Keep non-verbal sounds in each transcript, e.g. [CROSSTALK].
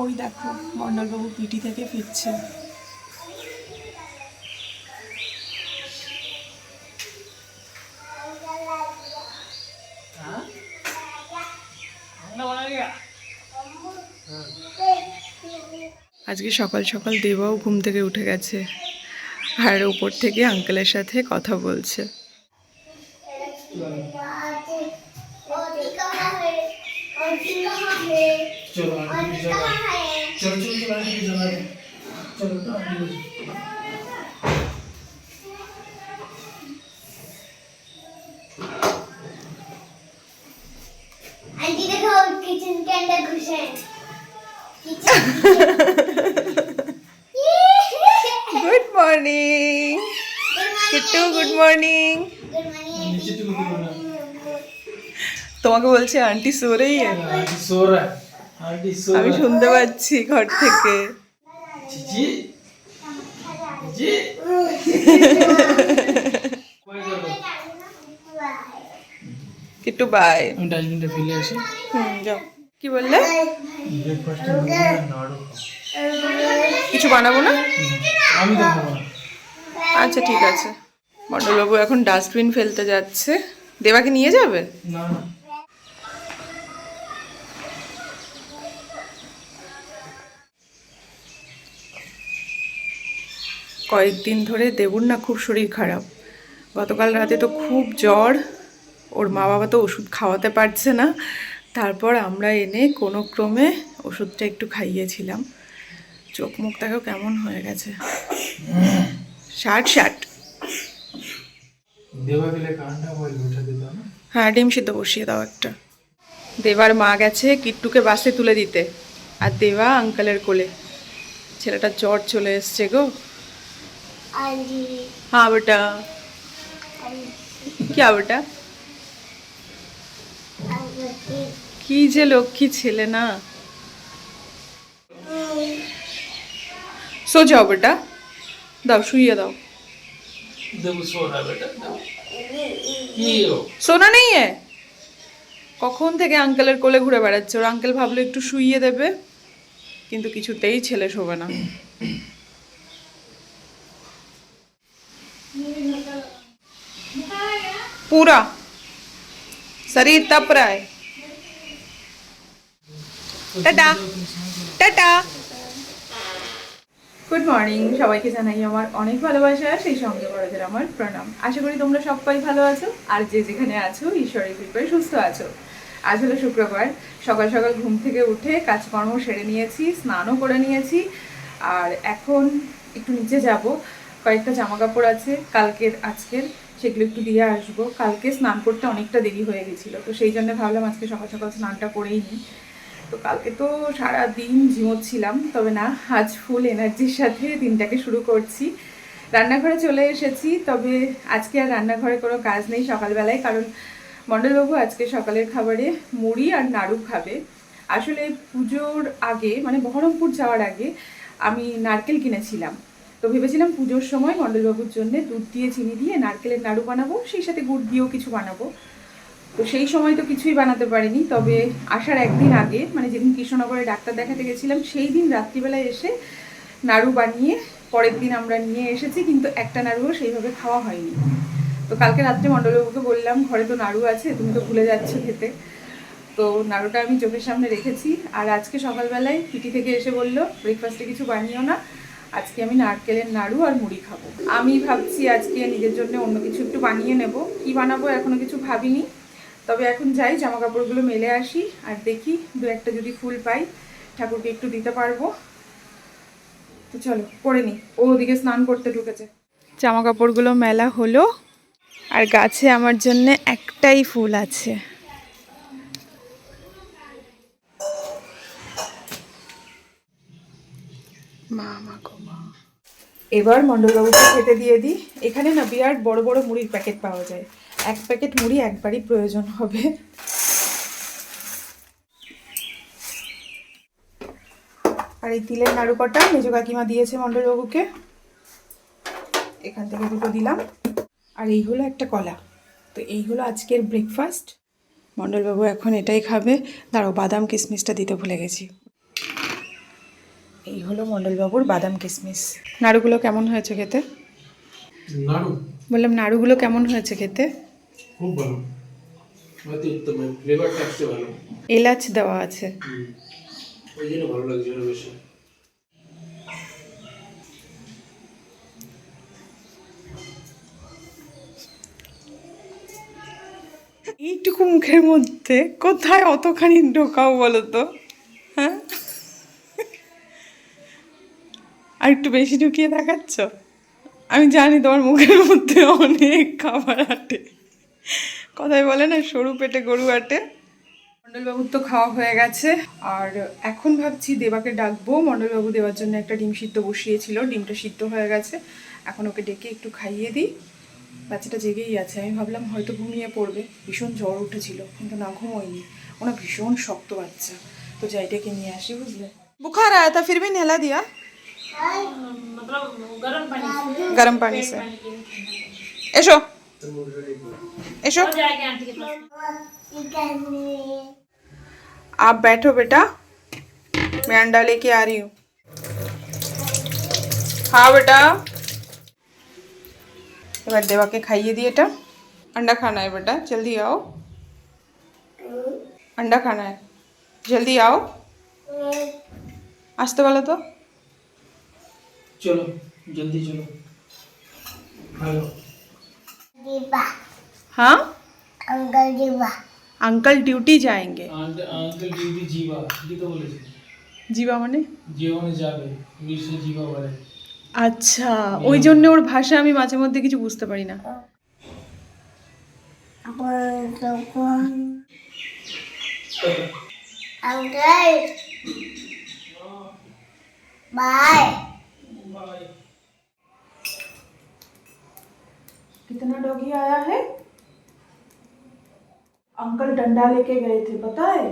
ওই দেখো মণ্ডলবাবু পিটি থেকে ফিরছে। আজকে সকাল সকাল দেবাও ঘুম থেকে উঠে গেছে আর উপর থেকে আঙ্কেলের সাথে কথা বলছে। चलो आंटी की जगह चलो चलो चलो आंटी की जगह चलो तो आंटी की आंटी देखो किचन के अंदर घुसे हैं kitchen good morning Kittu good morning good morning नीचे तो कुछ बोलना তোমাকে বলছে আন্টি সোরেই आंटी सो रहा है आंटी सो আমি শুনতে পাচ্ছি ঘর থেকে। একটু বাই ডাস্টবিনটা ফেলে আসি। যাও। কি বললে? কিছু বানাবো না? আমি আচ্ছা ঠিক আছে। মন্ডলবাবু এখন ডাস্টবিন ফেলতে যাচ্ছে। দেবাকে নিয়ে যাবে? না। কয়েকদিন ধরে দেবুর না খুব শরীর খারাপ। গতকাল রাতে তো খুব জ্বর ওর মা বাবা তো ওষুধ খাওয়াতে পারছে না। তারপর আমরা এনে কোনো ক্রমে ওষুধটা একটু খাইয়েছিলাম। চোখ মুখ দেখো কেমন হয়ে গেছে। ষাট ষাট হ্যাঁ ডিম সিদ্ধ বসিয়ে দাও একটা। দেবার মা গেছে কিট্টুকে বাসে তুলে দিতে। আর দেবা আঙ্কেলের কোলে। ছেলেটার জ্বর চলে এসছে গো। आंटी হ্যাঁ বেটা क्या बेटा কি যে লক্ষ্মী ছেলে না সো যাও বেটা দাও শুইয়ে দাও देव सो रहा है बेटा की हो সোনা নেই এ কখন থেকে আঙ্কেলের কোলে ঘুরে বেড়াচ্ছে ওর আঙ্কেল ভাবলো একটু শুইয়ে দেবে কিন্তু কিছুতেই ছেলে শোবে না पूरा शरीर तप रहा है টাটা টাটা গুড মর্নিং সবাইকে জানাই আমার অনেক ভালোবাসা সেই সঙ্গে বড়দের আমার প্রণাম আশা করি তোমরা সবাই ভালো আছো আর যে যেখানে আছো ঈশ্বরের কৃপায় সুস্থ আছো আজ হলো শুক্রবার সকাল সকাল ঘুম থেকে উঠে কাজকর্ম সেরে নিয়েছি স্নানও করে নিয়েছি আর এখন একটু নিচে যাব কয়েকটা জামা কাপড় আছে, কালকের, আজকের, সেগুলো একটু দিয়ে আসব। কালকে স্নান করতে অনেকটা দেরি হয়ে গেছিল, তো সেই জন্য ভাবলাম আজকে সকাল সকাল স্নানটা করেই নিই। তো কালকে তো সারা দিন ঝিমোচ্ছিলাম তবে না, আজ ফুল এনার্জির সাথে দিনটাকে শুরু করছি। রান্নাঘরে চলে এসেছি, তবে আজকে আর রান্নাঘরে কোনো কাজ নেই সকালবেলায়, কারণ মণ্ডলবাবু আজকে সকালের খাবারে মুড়ি আর নাড়ু খাবে। আসলে পুজোর আগে মানে বহরমপুর যাওয়ার আগে, আমি নারকেল কিনেছিলাম। তো ভেবেছিলাম পুজোর সময় মণ্ডলবাবুর জন্য দুধ দিয়ে, চিনি দিয়ে, নারকেলের নাড়ু বানাবো, সেই সাথে গুড় দিয়েও কিছু বানাবো। তো সেই সময় তো কিছুই বানাতে পারিনি, তবে আসার একদিন আগে মানে যেদিন কৃষ্ণনগরে ডাক্তার দেখাতে গেছিলাম, সেই দিন রাত্রিবেলায় এসে নাড়ু বানিয়ে পরের দিন আমরা নিয়ে এসেছি, কিন্তু একটা নাড়ুও সেইভাবে খাওয়া হয়নি। তো কালকে রাত্রে মণ্ডলবাবুকে বললাম, ঘরে তো নাড়ু আছে, তুমি তো ভুলে যাচ্ছ খেতে। তো নাড়ুটা আমি চোখের সামনে রেখেছি, আর আজকে সকালবেলায় পিটি থেকে এসে বলল ব্রেকফাস্টে কিছু বানিও না। আজকে আমি নারকেলের নাড়ু আর মুড়ি খাব। আমি ভাবছি আজকে নিজের জন্য অন্য কিছু একটু বানিয়ে নেব। কি বানাবো এখনও কিছু ভাবিনি। তবে এখন যাই জামা কাপড়গুলো মেলে আসি আর দেখি দু একটা যদি ফুল পাই, ঠাকুরকে একটু দিতে পারব। তো চলো করে নি। ও ওদিকে স্নান করতে ঢুকেছে। জামা কাপড়গুলো মেলা হলো আর গাছে আমার জন্য একটাই ফুল আছে। মা মা এবার মণ্ডলবাবুকে খেতে দিয়ে দিই। এখানে না বিরাট বড় বড় মুড়ির প্যাকেট পাওয়া যায়। এক প্যাকেট মুড়ি একবারই প্রয়োজন হবে। আর এই তিলের নাড়ু কটা মেজো কাকিমা দিয়েছে মণ্ডলবাবুকে। এখান থেকে দুটো দিলাম। আর এই হলো একটা কলা। তো এই হলো আজকের ব্রেকফাস্ট মণ্ডলবাবু এখন এটাই খাবে। দাঁড়াও, বাদাম কিশমিশটা দিতে ভুলে গেছি। এই হলো মণ্ডলবাবুর বাদাম কিশমিশ নাড়ুগুলো কেমন হয়েছে খেতে? নাড়ু? বললাম নাড়ুগুলো কেমন হয়েছে খেতে? খুব ভালো। এলাচ দেওয়া আছে। ওই জন্য ভালো লাগছে বেশি। এইটুকু মুখের মধ্যে কোথায় অতখানি ঢোকাও বলো তো? হ্যাঁ? আর একটু বেশি ঢুকিয়ে দেখাচ্ছ? আমি জানি তোমার মুখের মধ্যে অনেক খাবার আটে। কথাই বলে না, সরু পেটে গরু আটে। মণ্ডলবাবুর তো খাওয়া হয়ে গেছে। আর এখন ভাবছি দেবাকে ডাকবো। মণ্ডলবাবু দেওয়ার জন্য একটা ডিম সিদ্ধ বসিয়েছিল। ডিমটা সিদ্ধ হয়ে গেছে। এখন ওকে ডেকে একটু খাইয়ে দিই। বাচ্চাটা জেগেই আছে। আমি ভাবলাম হয়তো ঘুমিয়ে পড়বে। ভীষণ জ্বর উঠেছিল, কিন্তু না ঘুমোয়নি। ওনা ভীষণ শক্ত বাচ্চা। তো যাই, ডেকে নিয়ে আসি, বুঝলে? বুখার আয়তা তা নেলা দিয়া। दिया गरम पानी से এসো এসো चिकन आप बैठो बेटा मैं अंडा लेके आ रही हूँ हाँ बेटा এবার দেবাকে খাইয়ে দিই এটা अंडा खाना है बेटा जल्दी आओ अंडा खाना है जल्दी आओ আসতে বলো তো চলো জলদি চলো ভালো डिब्बा हाँ अंकल डिब्बा अंकल ड्यूटी जाएंगे আঙ্কেল ডিউটি জিবা ঠিকই তো বলেছে जीवा মানে জীবনে যাবে ইংলিশে জিবা বলে আচ্ছা ওই জন্য ওর ভাষা আমি মাঝে মধ্যে কিছু বুঝতে পারি না अंकल बाय कितना डॉगी आया है? अंकल डंडा लेके गए थे पता है?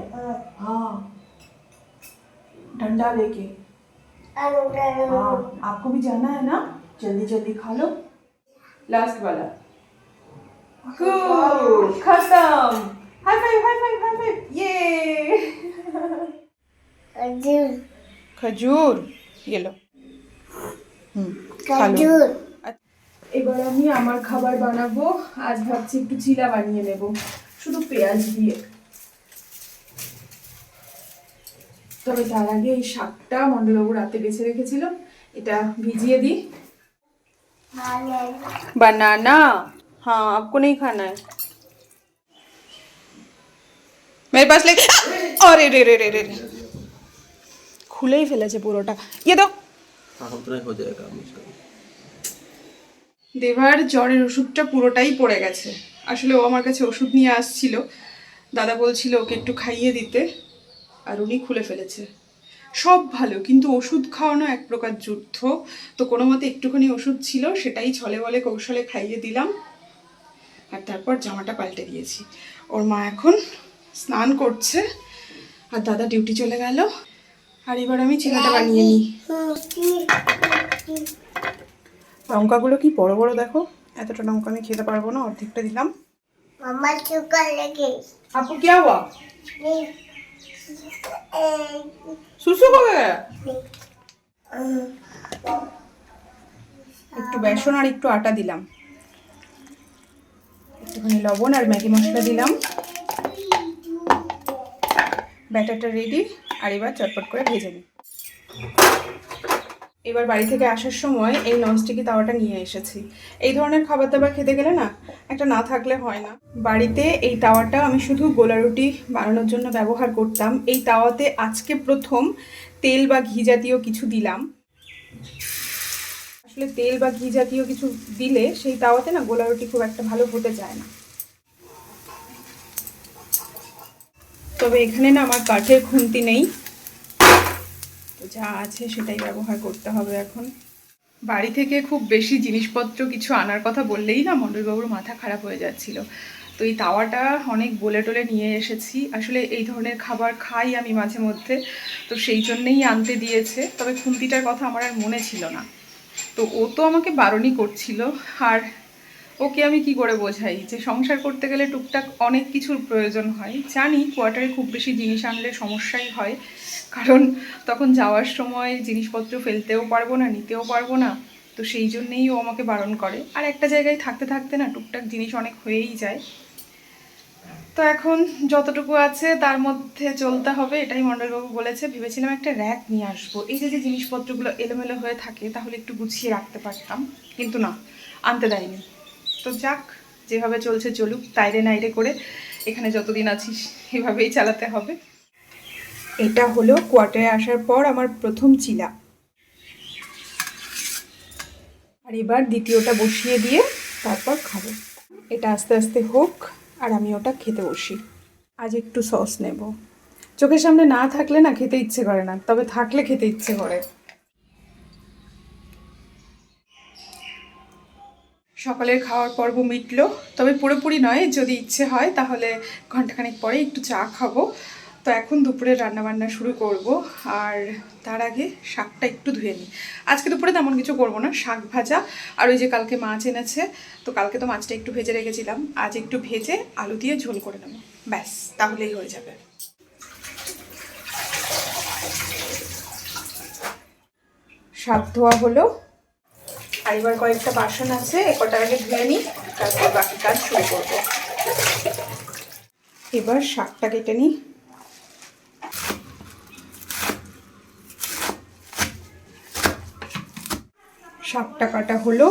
हाँ। डंडा लेके। हाँ। आपको भी जाना है ना? जल्दी जल्दी खा लो। लास्ट वाला। खत्म। High five high five high five ये खजूर। खजूर। ये लो। এবার আমি আমার খাবার বানাবো আজ ভাবছি একটু চিলা বানিয়ে নেব শুধু পেঁয়াজ দিয়ে। তবে তার আগে এই শাকটা মন্ডলবাবু রাতে বেছে রেখেছিল এটা ভিজিয়ে দিই। বানানা? হ্যাঁ আপকো নেই খানা পাস লেগে আরে রে রে রে রে খুলেই ফেলেছে পুরোটা। ইয়ে দাও हाँ उतना ही हो जाएगा मुश्किल দেভার জ্বরের ওষুধটা পুরোটাই পড়ে গেছে আসলে ও আমার কাছে ওষুধ নিয়ে আসছিল দাদা বলছিল ওকে একটু খাইয়ে দিতে আর উনি খুলে ফেলেছে সব ভালো কিন্তু ওষুধ খাওয়ানো এক প্রকার যুদ্ধ তো কোনো মতে একটুখানি ওষুধ ছিল সেটাই ছলে বলে কৌশলে খাইয়ে দিলাম আর তারপর জামাটা পাল্টে দিয়েছি ওর মা এখন স্নান করছে আর দাদা ডিউটি চলে গেল আর এবার আমি ছেলেটা বানিয়ে নিই। লঙ্কাগুলো কি বড় বড় দেখো? এতটা লঙ্কা আমি খেতে পারব না অর্ধেকটা দিলাম। আপু কে হওয়া? সুসু কবে একটু বেসন আর একটু আটা দিলাম। একটুখানি লবণ আর ম্যাগি মশলা দিলাম। ব্যাটারটা রেডি আর এবার চটপট করে ভেজে নিই। এবার বাড়ি থেকে আসার সময় এই ননস্টিকি তাওয়াটা নিয়ে এসেছি। এই ধরনের খাবার দাবার খেতে গেলে না, একটা না থাকলে হয় না। বাড়িতে এই তাওয়াটা আমি শুধু গোলা রুটি বানানোর জন্য ব্যবহার করতাম। এই তাওয়াতে আজকে প্রথম তেল বা ঘি জাতীয় কিছু দিলাম। আসলে তেল বা ঘি জাতীয় কিছু দিলে সেই তাওয়াতে না গোলা রুটি খুব একটা ভালো হতে চায় না। তবে এখানে না আমার কাঠের খুন্তি নেই। তো যা আছে সেটাই ব্যবহার করতে হবে এখন। বাড়ি থেকে খুব বেশি জিনিসপত্র কিছু আনার কথা বললেই না মণ্ডলবাবুর মাথা খারাপ হয়ে যাচ্ছিল। তো এই তাওয়াটা অনেক বলে টলে নিয়ে এসেছি। আসলে এই ধরনের খাবার খাই আমি মাঝে মধ্যে। তো সেই জন্যেই আনতে দিয়েছে। তবে খুন্তিটার কথা আমার আর মনে ছিল না। তো ও তো আমাকে বারণই করছিল। আর ওকে আমি কি করে বোঝাই? যে সংসার করতে গেলে টুকটাক অনেক কিছুর প্রয়োজন হয়। জানি কোয়ার্টারে খুব বেশি জিনিস আনলে সমস্যাই হয়। কারণ তখন যাওয়ার সময় জিনিসপত্র ফেলতেও পারব না, নিতেও পারব না। তো সেই জন্যেই ও আমাকে বারণ করে। আর একটা জায়গায় থাকতে থাকতে না টুকটাক জিনিস অনেক হয়েই যায়। তো এখন যতটুকু আছে তার মধ্যে চলতে হবে, এটাই মণ্ডলবাবু বলেছে। ভেবেছিলাম একটা র্যাক নিয়ে আসব। এই যে যে জিনিসপত্রগুলো এলোমেলো হয়ে থাকে, তাহলে একটু গুছিয়ে রাখতে পারতাম। কিন্তু না, আনতে দেয়নি। তো যাক, যেভাবে চলছে চলুক, তাইরে নাইরে করে এখানে যতদিন আছিস, এভাবেই চালাতে হবে। এটা হলো কোয়ার্টারে আসার পর আমার প্রথম চিলা। আর এবার দ্বিতীয়টা বসিয়ে দিয়ে তারপর খাব। এটা আস্তে আস্তে হোক, আর আমি ওটা খেতে বসি। আজ একটু সস নেব। চোখের সামনে না থাকলে না খেতে ইচ্ছে করে না, তবে থাকলে খেতে ইচ্ছে করে। সকালের খাওয়ার পর্ব মিটলো। তবে পুরোপুরি নয়, যদি ইচ্ছে হয় তাহলে ঘন্টাখানেক পরে একটু চা খাব। তো এখন দুপুরে রান্নাবান্না শুরু করব। আর তার আগে শাকটা একটু ধুয়ে নিই। আজকে দুপুরে তেমন কিছু করব না, শাক ভাজা। আর ওই যে কালকে মাছ এনেছে, তো কালকে তো মাছটা একটু ভেজে রেখেছিলাম। আজ একটু ভেজে আলু দিয়ে ঝোল করে নেব। ব্যাস, তাহলেই হয়ে যাবে। শাক ধোয়া হলো। আর এবার কয়েকটা বাসন আছে কটা আগে ধুয়ে নিই, তারপর বাকি কাজ শুরু করব। এবার শাকটা কেটে নিই। শাকটা কাটা হলো,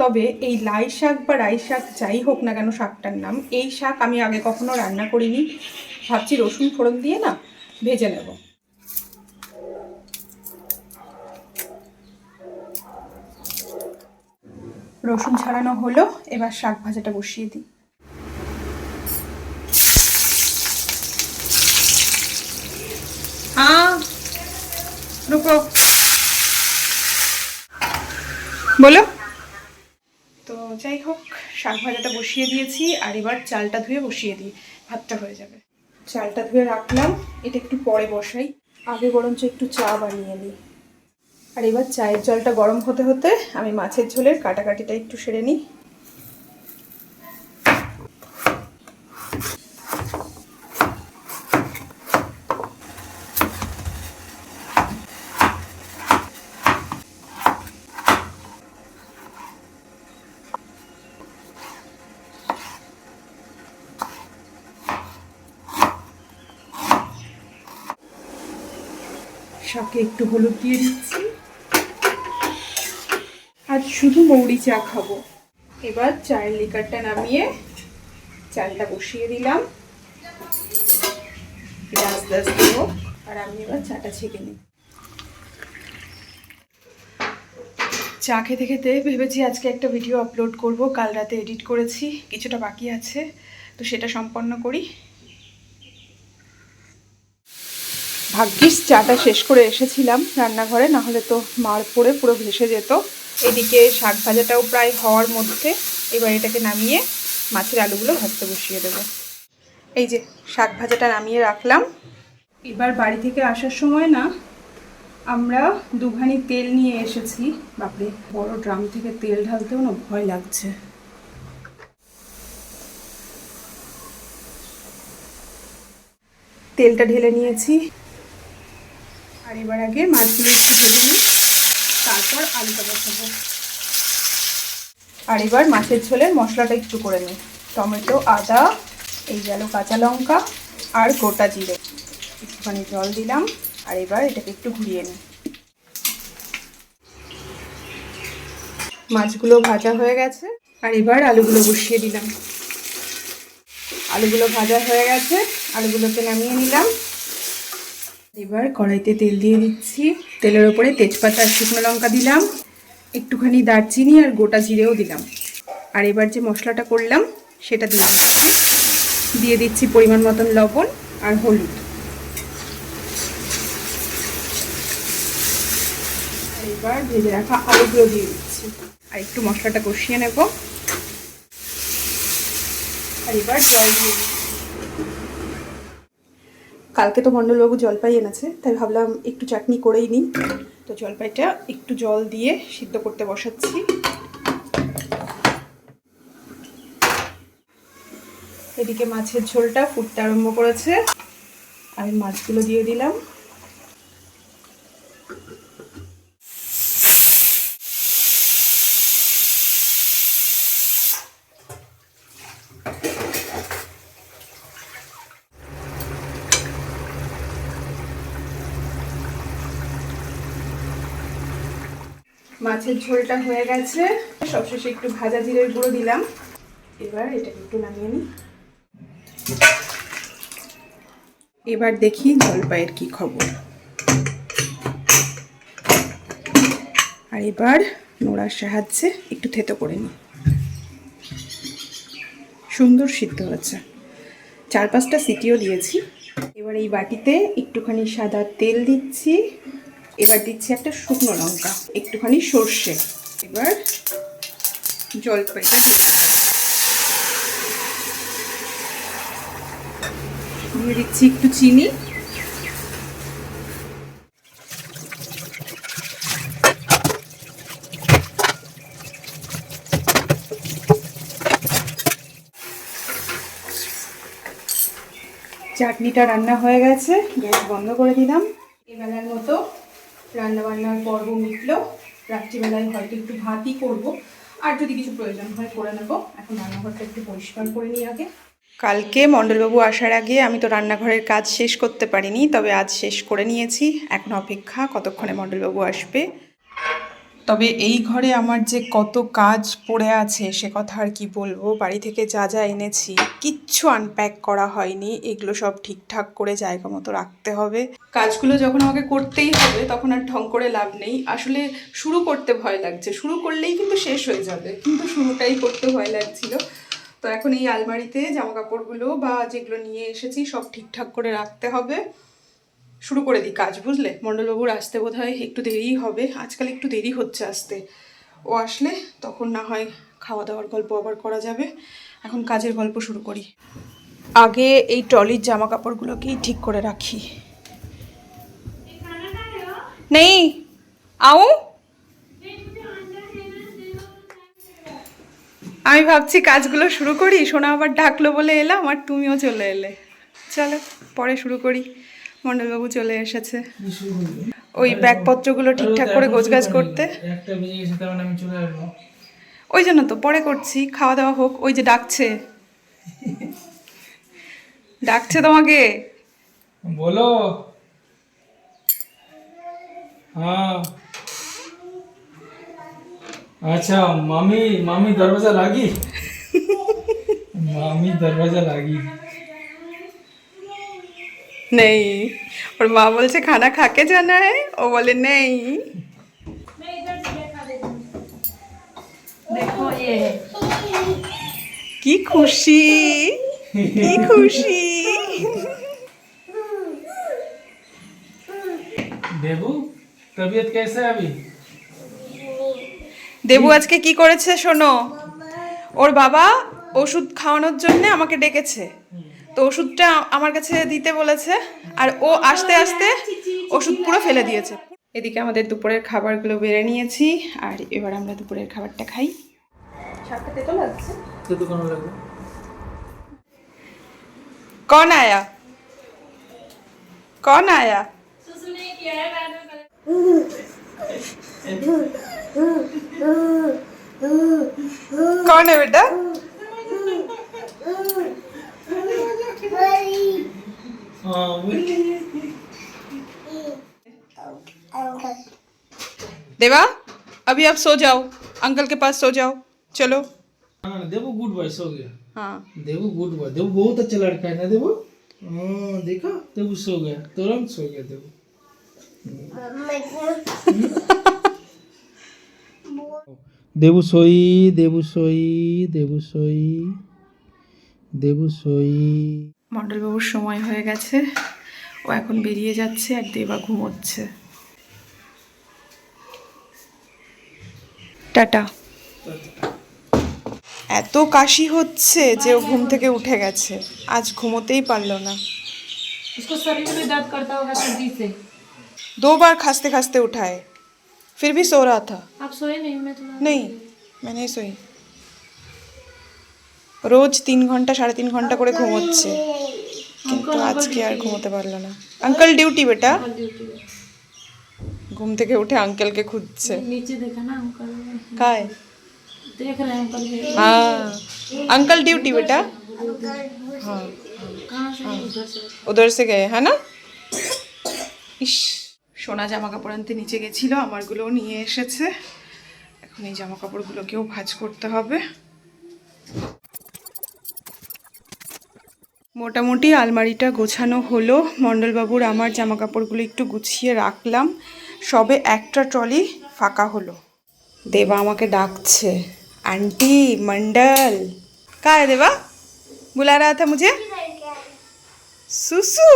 তবে এই লাই শাক বা রাই শাক যাই হোক না কেন শাকটার নাম, এই শাক আমি আগে কখনো রান্না করিনি। ভাবছি রসুন ফোড়ন দিয়ে না, ভেজে নেব। রসুন ছাড়ানো হলো এবার শাক ভাজাটা বসিয়ে দিই। হ্যাঁ রুকো। বলো। তো যাই হোক শাক ভাজাটা বসিয়ে দিয়েছি আর এবার চালটা ধুয়ে বসিয়ে দিই। ভাতটা হয়ে যাবে। চালটা ধুয়ে রাখলাম এটা একটু পরে বসাই। আগে বরঞ্চ একটু চা বানিয়ে নিই। আর এবার চায়ের জলটা গরম হতে হতে আমি মাছের ঝোলের কাটাকাটিটা একটু সেরে নিই। শাকে একটু হলুদ দিয়ে দিচ্ছি। আর শুধু মৌরি চা খাব। এবার চায়ের লিকারটা নামিয়ে চালটা বসিয়ে দিলাম। আস্তে আস্তে আর আমি এবার চাটা ছেঁকে নিই। চা খেতে খেতে ভেবেছি আজকে একটা ভিডিও আপলোড করব, কাল রাতে এডিট করেছি, কিছুটা বাকি আছে, তো সেটা সম্পন্ন করি। ভাগ্যিস চাটা শেষ করে এসেছিলাম রান্নাঘরে না হলে তো মার পড়ে পুরো ভেসে যেত। এদিকে শাক ভাজাটাও প্রায় হওয়ার মধ্যে এবার এটাকে নামিয়ে মাছের আলুগুলো ভাজতে বসিয়ে দেবো। এই যে শাক ভাজাটা নামিয়ে রাখলাম। এবার বাড়ি থেকে আসার সময় না, আমরা দুঘানি তেল নিয়ে এসেছি। বাপরে, বড় ড্রাম থেকে তেল ঢালতেও না ভয় লাগছে। তেলটা ঢেলে নিয়েছি। আর এবার আগে মাছগুলো একটু ভেজে নিই। তারপর আলুটা বসাবো। আর এবার মাছের ঝোলের মশলাটা একটু করে নিই। টমেটো, আদা, এই গেল কাঁচা লঙ্কা আর গোটা জিরে। একটুখানি জল দিলাম, আর এবার এটাকে একটু ঘুরিয়ে নিই। মাছগুলো ভাজা হয়ে গেছে, আর এবার আলুগুলো বসিয়ে দিলাম। আলুগুলো ভাজা হয়ে গেছে, আলুগুলোকে নামিয়ে নিলাম। এবার কড়াইতে তেল দিয়ে দিচ্ছি। তেলের ওপরে তেজপাতা আর শুকনো লঙ্কা দিলাম। একটুখানি দারচিনি আর গোটা জিরেও দিলাম। আর এবার যে মশলাটা করলাম, সেটা দিয়ে দিচ্ছি। দিয়ে দিচ্ছি পরিমাণ মতন লবণ আর হলুদ। আর এবার ভেজে রাখা আলুগুলো দিয়ে দিচ্ছি। আর একটু মশলাটা কষিয়ে নেব। আর এবার জল দিয়ে কালকে তো মণ্ডলবাবু জলপাই এনেছে, তাই ভাবলাম একটু চাটনি করেই নিই। তো জলপাইটা একটু জল দিয়ে সিদ্ধ করতে বসাচ্ছি। এদিকে মাছের ঝোলটা ফুটতে আরম্ভ করেছে। আমি মাছগুলো দিয়ে দিলাম। মাছের ঝোলটা হয়ে গেছে। সবশেষে একটু ভাজা জিরের গুঁড়ো দিলাম। এবার এটাকে একটু নামিয়ে নিই। এবার দেখি জলপাইয়ের কি খবর। আর এবার নোড়ার সাহায্যে একটু থেতো করে নিই। সুন্দর সিদ্ধ হচ্ছে চার পাঁচটা সিটিও দিয়েছি। এবার এই বাটিতে একটুখানি সাদা তেল দিচ্ছি। এবার দিচ্ছি একটা শুকনো লঙ্কা, একটুখানি সর্ষে। এবার জলপাইটা দেবো। দিয়ে দিচ্ছি একটু চিনি। চাটনিটা রান্না হয়ে গেছে, গ্যাস বন্ধ করে দিলাম। এবেলার মতো রান্না বান্নার পর্ব মিটল। রাত্রিবেলায় হয়তো একটু ভাতই করব। আর যদি কিছু প্রয়োজন হয় করে নেব। এখন রান্নাঘরটা একটু পরিষ্কার করে নিই আগে। কালকে মণ্ডলবাবু আসার আগে আমি তো রান্নাঘরের কাজ শেষ করতে পারিনি, তবে আজ শেষ করে নিয়েছি। এখন অপেক্ষা কতক্ষণে মণ্ডলবাবু আসবে। তবে এই ঘরে আমার যে কত কাজ পড়ে আছে, সে কথা আর কি বলব? বাড়ি থেকে যা যা এনেছি, কিচ্ছু আনপ্যাক করা হয়নি। এগুলো সব ঠিকঠাক করে জায়গা মতো রাখতে হবে। কাজগুলো যখন আমাকে করতেই হবে, তখন আর ঢং করে লাভ নেই। আসলে শুরু করতে ভয় লাগছে। শুরু করলেই কিন্তু শেষ হয়ে যাবে। কিন্তু শুরুটাই করতে ভয় লাগছিল। তো এখন এই আলমারিতে জামা কাপড়গুলো বা যেগুলো নিয়ে এসেছি, সব ঠিকঠাক করে রাখতে হবে। শুরু করে দিই কাজ, বুঝলে? মণ্ডলবাবুর আসতে বোধ হয় একটু দেরিই হবে, আজকাল একটু দেরি হচ্ছে আসতে। ও আসলে তখন না হয় খাওয়া দাওয়ার গল্প আবার করা যাবে। এখন কাজের গল্প শুরু করি। আগে এই ট্রলির জামা কাপড়গুলোকেই ঠিক করে রাখি? নেই। আও আমি ভাবছি কাজগুলো শুরু করি, সোনা আবার ডাকলো বলে এলাম, আর তুমিও চলে এলে। চলো, পরে শুরু করি। মন্ডলবাবু চলে এসেছে। ওই ব্যাগপত্রগুলো ঠিকঠাক করে গোছগাছ করতে। মানে ওই জন্য তো পরে করছি খাওয়া দাওয়া হোক। ওই যে ডাকছে। ডাকছে তোমাকে? বলো। হ্যাঁ। আচ্ছা মামি মামি দরওয়াজা লাগি? [LAUGHS] মামি দরওয়াজা লাগি। নেই। ওর মা বলছে খানা খাকে জানায় ও বলে নেই। কি খুশি কি খুশি। দেবু তবিয়ত কেসে আবি? দেবু আজকে কি করেছে শোনো? ওর বাবা ওষুধ খাওয়ানোর জন্য আমাকে ডেকেছে। তো ওষুধটা আমার কাছে দিতে বলেছে আর ও আসতে আসতে ওষুধ পুরো ফেলে দিয়েছে এদিকে আমাদের দুপুরের খাবারগুলো বেড়ে নিয়েছি আর এবার আমরা দুপুরের খাবারটা খাই সাতটা তেতো লাগছে तो दुकान लगे कौन आया कौन आया कौन है बेटा देवा अभी आप सो जाओ। अंकल के पास सो जाओ। चलो। देवो गुड बॉय सो गया। हाँ। देवो गुड बॉय देवो बहुत अच्छा लड़का है ना देवो हाँ, देखा? देवो सो गया। तुरंत सो गया देवो देवु सोई देवु सोई देवु सोई देवु सोई। মণ্ডলবাবুর সময় হয়ে গেছে ও এখন বেরিয়ে যাচ্ছে আর দেবা ঘুমোচ্ছে টাটা এত কাশি হচ্ছে যে ও ঘুম থেকে উঠে গেছে আজ ঘুমোতেই পারলো না इसको शरीर में दर्द करता होगा सर्दी से दो बार खांसते खांसते उठाए फिर भी सो रहा था आप सोए नहीं मैं थोड़ा नहीं मैं नहीं सोई রোজ তিন ঘন্টা সাড়ে তিন ঘন্টা করে ঘুমোচ্ছে কিন্তু আজকে আর ঘুমোতে পারলো না আঙ্কেল ডিউটি বেটা ड्यूटी ঘুম থেকে উঠে আঙ্কেলকে খুঁজছে नीचे देखा ना अंकल কায় देख रहे हैं अंकल भी हाँ अंकल ड्यूटी बेटा हाँ कहाँ से उधर से উধর সে গে হ্যাঁ না ইস সোনা জামা কাপড় আনতে নিচে গেছিল আমারগুলোও নিয়ে এসেছে এখন এই জামা কাপড়গুলোকেও ভাঁজ করতে হবে মোটামুটি আলমারিটা গোছানো হলো। মণ্ডলবাবুর আমার জামা কাপড়গুলো একটু গুছিয়ে রাখলাম। সবে একটা ট্রলি ফাঁকা হলো। দেবা আমাকে ডাকছে। আন্টি মন্ডল কা দেবা? বুলা রা থা মুঝে? সুসু।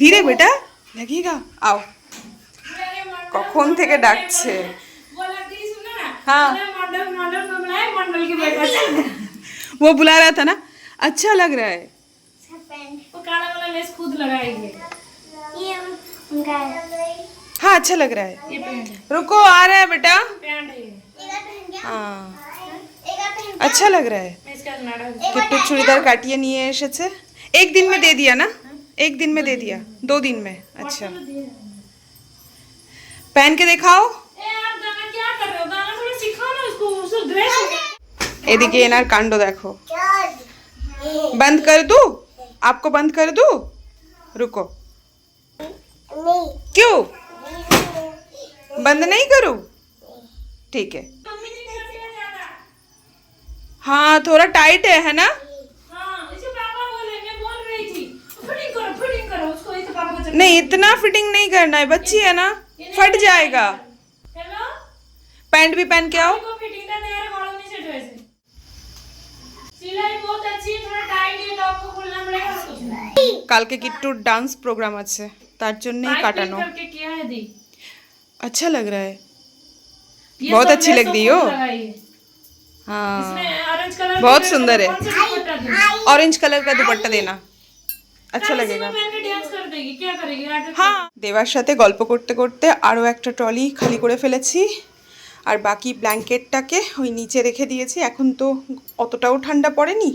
ধীরে বেটা লাগিয়েগা। আও। কখন থেকে ডাকছে? হ্যাঁ। है। मंडल वो बुला रहा था ना? अच्छा लग रहा है। वो काला वाला लेस खुद लगाएँगे। हाँ। अच्छा लग रहा है। रुको आ रहा है बेटा। हाँ अच्छा लग रहा है। कितने चूड़ीदार काटिए नहीं है शायद से। एक दिन में दे दिया ना? एक दिन में दे दिया। दो दिन में। अच्छा। पहन के दिखाओ। এদিকে এনার কাণ্ড দেখো चल बंद कर दूं आपको बंद कर दूं रुको नहीं क्यों बंद नहीं करूं ठीक है मम्मी नहीं करती है ज्यादा हाँ थोड़ा टाइट है है ना हाँ इसे पापा बोले मैं बोल रही थी फिटिंग करो फिटिंग करो उसको इसे पापा को चल नहीं इतना फिटिंग नहीं करना है बच्ची है ना फट जाएगा हेलो पैंट भी पहन के आओ কালকে কিট্টুর ডান্স প্রোগ্রাম আছে তার জন্যই पाइप কাটানো फिट करके किया है दी अच्छा लग रहा है ये बहुत सब अच्छी लेस लग तो रही खुद हो। लगाई है। हाँ इसमें ऑरेंज कलर बहुत सुंदर है। कौन सा दुपट्टा दूँ? ऑरेंज कलर का दुपट्टा देना अच्छा खाली लगेगा इसी को पहन के डांस कर देगी क्या करेगी आटे হ্যাঁ দেবার সাথে গল্প করতে করতে আরও একটা ট্রলি খালি করে ফেলেছি আর বাকি ব্ল্যাঙ্কেটটাকে ওই নিচে রেখে দিয়েছি। এখন তো অতটাও ঠান্ডা পড়েনি।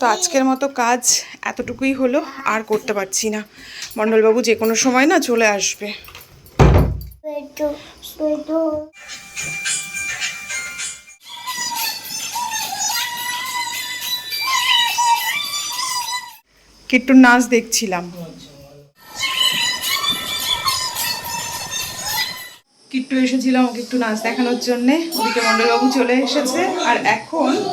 তো আজকের মতো কাজ এতটুকুই হলো, আর করতে পারছি না। মণ্ডলবাবু যে কোনো সময় না চলে আসবে। কিট্টুর নাচ দেখছিলাম। কিট্টু এসেছিলাম ওকে একটু নাচ দেখানোর জন্যে। ওদিকে মণ্ডলবাবু চলে এসেছে। আর এখন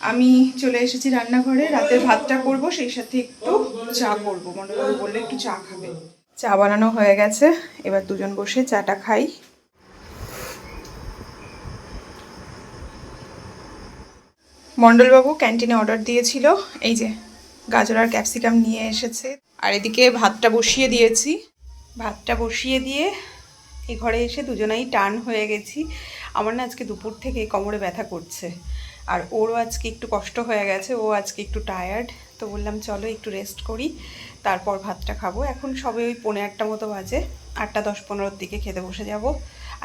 আমি চলে এসেছি রান্নাঘরে। রাতের ভাতটা করব, সেই সাথে একটু চা করব। মণ্ডলবাবু বললে একটু চা খাবে। চা বানানো হয়ে গেছে। এবার দুজন বসে চাটা খাই। মণ্ডলবাবু ক্যান্টিনে অর্ডার দিয়েছিল। এই যে, গাজর আর ক্যাপসিকাম নিয়ে এসেছে। আর এদিকে ভাতটা বসিয়ে দিয়েছি। ভাতটা বসিয়ে দিয়ে এই ঘরে এসে দুজনেই টান হয়ে গেছি। আমার না আজকে দুপুর থেকে কোমরে ব্যথা করছে। আর ওরও আজকে একটু কষ্ট হয়ে গেছে, ও আজকে একটু টায়ার্ড তো বললাম, চলো একটু রেস্ট করি, তারপর ভাতটা খাব। এখন সবে ওই পনেরো আটটা মতো বাজে, আটটা দশ পনেরোর দিকে খেতে বসে যাব।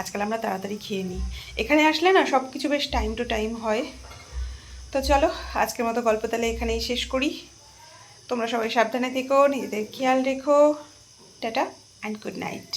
আজকাল আমরা তাড়াতাড়ি খেয়ে নিই। এখানে আসলে না সব কিছু বেশ টাইম টু টাইম হয়। তো চলো, আজকের মতো গল্প তাহলে এখানেই শেষ করি। তোমরা সবাই সাবধানে থেকো, নিজেদের খেয়াল রেখো। Tata and good night